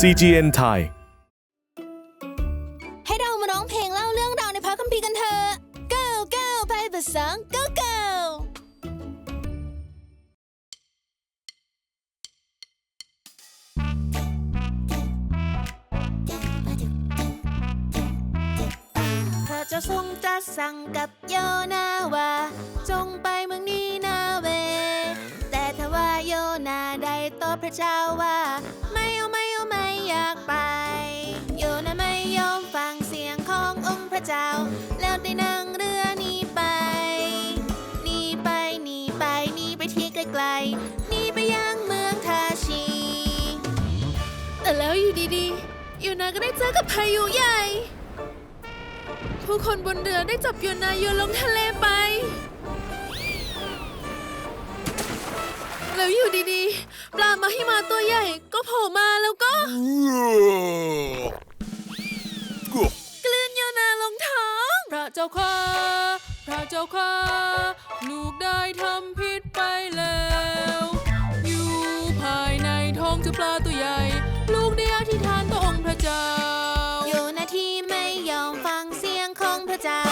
CGN Thai ให้เรามาร้องเพลงเล่าเรื่องราวในพระคัมภีร์กันเถอะก้าวก้าวไปภาษาก้าวก้าวพระเจ้าทรงตรัสสั่งกับโยนาว่า จงไปเมืองนีนาเว แต่ทว่าโยนาได้ตอบพระเจ้าว่า เจ้า แล้วได้นั่งเรือหนีไปหนีไปหนีไปหนีไปที่ไกลๆหนีไปยังเมืองทาชีแต่แล้วอยู่ดีๆโยนาก็ได้เจอกับพายุใหญ่ ผู้คนบนเรือได้จับโยนาโยนลงทะเลไป แล้วอยู่ดีๆ ปลามาหิมาตัวใหญ่ก็โผล่มาแล้วก็ พระเจ้าข้าพระเจ้าข้าลูกได้ทำผิดไปแล้ว อยู่ภายในท้องเจ้าปลาตัวใหญ่ ลูกได้อธิษฐานต่อองค์พระเจ้า โยนาที่ไม่ยอมฟังเสียงของพระเจ้า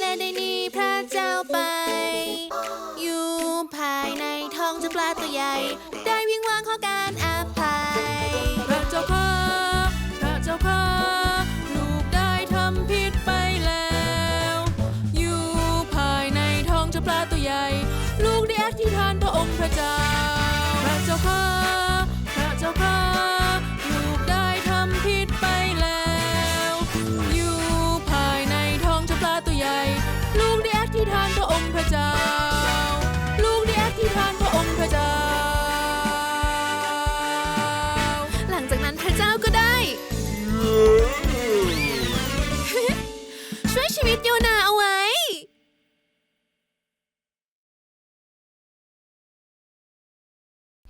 และได้หนีพระเจ้าไป อยู่ภายในท้องเจ้าปลาตัวใหญ่ ได้วิงวางขอการอภัย ใจลูกได้อธิษฐานพระองค์พระเจ้า พระเจ้าข้าพระเจ้าข้าลูกได้ทำผิดไปแล้ว อยู่ภายในท้องเจ้าปลาตัวใหญ่ ลูกได้อธิษฐานพระองค์พระเจ้า